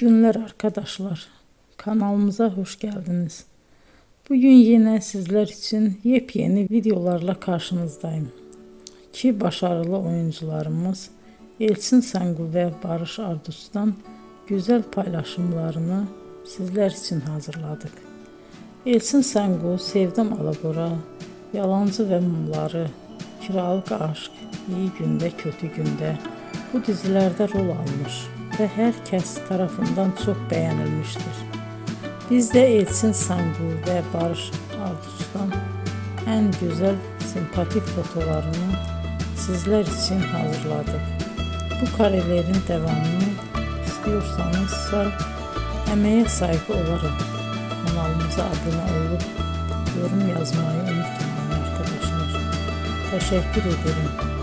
Günler arkadaşlar. Kanalımıza hoş geldiniz. Bugün yine sizler için yepyeni videolarla karşınızdayım. İki başarılı oyuncularımız Elçin Sangu ve Barış Ardus'tan güzel paylaşımlarını sizler için hazırladık. Elçin Sangu, Sevdim Alabora, Yalancı ve Mumları, Kiralık Aşk, İyi Günde Kötü Günde bu dizilerde rol almış ve herkes tarafından çok beğenilmiştir. Biz de Elçin Sangu ve Barış Ardus'tan en güzel sempatik fotolarını sizler için hazırladık. Bu karelerin devamını istiyorsanızsa emeğe saygı olarak kanalımıza abone olup yorum yazmayı unutmayın arkadaşlar. Teşekkür ederim.